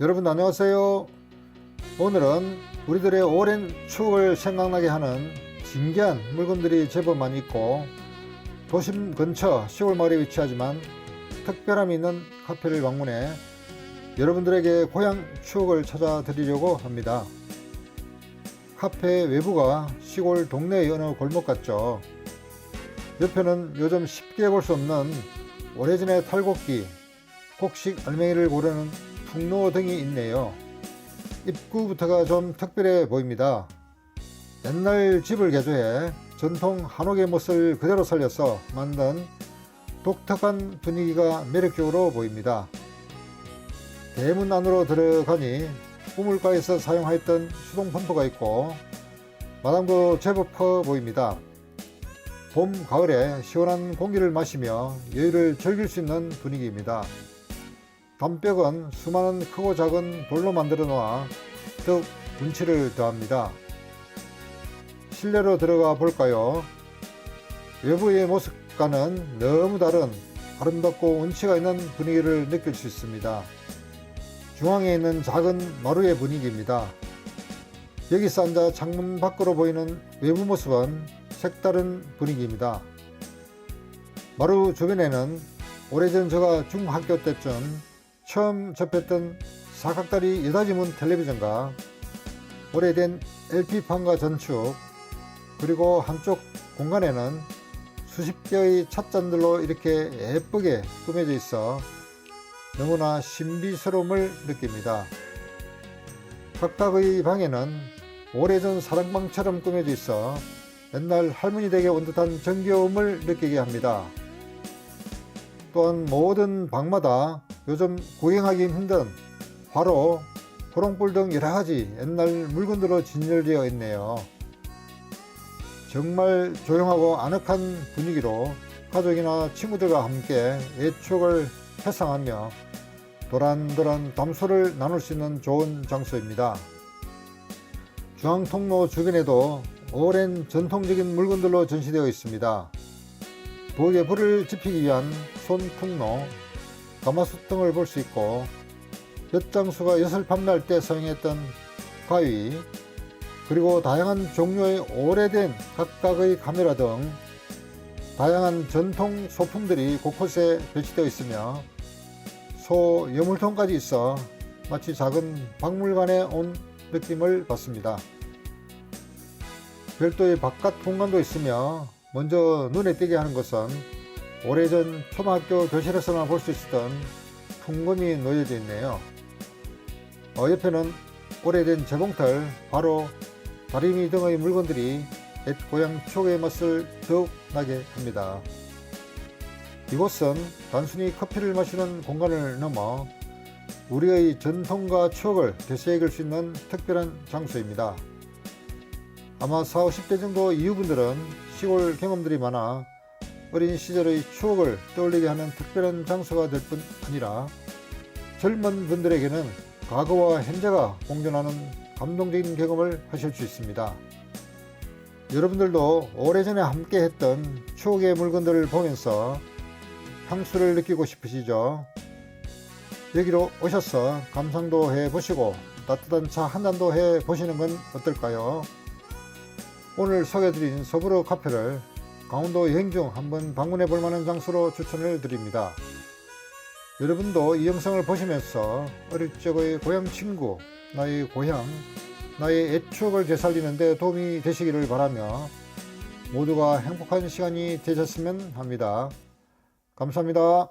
여러분 안녕하세요. 오늘은 우리들의 오랜 추억을 생각나게 하는 신기한 물건들이 제법 많이 있고 도심 근처 시골 마을에 위치하지만 특별함이 있는 카페를 방문해 여러분들에게 고향 추억을 찾아드리려고 합니다. 카페 외부가 시골 동네의 어느 골목 같죠. 옆에는 요즘 쉽게 볼 수 없는 오래전의 탈곡기, 곡식 알맹이를 고르는 풍로 등이 있네요. 입구부터가 좀 특별해 보입니다. 옛날 집을 개조해 전통 한옥의 모습을 그대로 살려서 만든 독특한 분위기가 매력적으로 보입니다. 대문 안으로 들어가니 우물가에서 사용하였던 수동 펌프가 있고 마당도 제법 커 보입니다. 봄, 가을에 시원한 공기를 마시며 여유를 즐길 수 있는 분위기입니다. 담벽은 수많은 크고 작은 돌로 만들어 놓아 더욱 운치를 더합니다. 실내로 들어가 볼까요? 외부의 모습과는 너무 다른 아름답고 운치가 있는 분위기를 느낄 수 있습니다. 중앙에 있는 작은 마루의 분위기입니다. 여기서 앉아 창문 밖으로 보이는 외부 모습은 색다른 분위기입니다. 마루 주변에는 오래전 제가 중학교 때쯤 처음 접했던 사각다리 여닫이문 텔레비전과 오래된 LP판과 전축 그리고 한쪽 공간에는 수십 개의 찻잔들로 이렇게 예쁘게 꾸며져 있어 너무나 신비스러움을 느낍니다. 각각의 방에는 오래전 사랑방처럼 꾸며져 있어 옛날 할머니 댁에 온 듯한 정겨움을 느끼게 합니다. 또한 모든 방마다 요즘 구경하기 힘든 화로, 호롱불 등 여러 가지 옛날 물건들로 진열되어 있네요. 정말 조용하고 아늑한 분위기로 가족이나 친구들과 함께 옛 추억을 회상하며 도란도란 담소를 나눌 수 있는 좋은 장소입니다. 중앙통로 주변에도 오랜 전통적인 물건들로 전시되어 있습니다. 부엌에 불을 지피기 위한 손풍로, 가마솥 등을 볼 수 있고 엿장수가 엿을 판매할 때 사용했던 가위, 그리고 다양한 종류의 오래된 각각의 카메라 등 다양한 전통 소품들이 곳곳에 배치되어 있으며 소 여물통까지 있어 마치 작은 박물관에 온 느낌을 받습니다. 별도의 바깥 공간도 있으며 먼저 눈에 띄게 하는 것은 오래전 초등학교 교실에서만 볼 수 있었던 풍금이 놓여져 있네요. 어, 옆에는 오래된 재봉틀, 바로 다리미 등의 물건들이 옛 고향 추억의 맛을 더욱 나게 합니다. 이곳은 단순히 커피를 마시는 공간을 넘어 우리의 전통과 추억을 되새길 수 있는 특별한 장소입니다. 아마 40, 50대 정도 이후분들은 시골 경험들이 많아 어린 시절의 추억을 떠올리게 하는 특별한 장소가 될 뿐 아니라 젊은 분들에게는 과거와 현재가 공존하는 감동적인 경험을 하실 수 있습니다. 여러분들도 오래전에 함께 했던 추억의 물건들을 보면서 향수를 느끼고 싶으시죠? 여기로 오셔서 감상도 해 보시고 따뜻한 차 한 잔도 해 보시는 건 어떨까요? 오늘 소개해드린 서부로 카페를 강원도 여행 중 한번 방문해 볼 만한 장소로 추천을 드립니다. 여러분도 이 영상을 보시면서 어릴 적의 고향 친구, 나의 고향, 나의 옛 추억을 되살리는 데 도움이 되시기를 바라며 모두가 행복한 시간이 되셨으면 합니다. 감사합니다.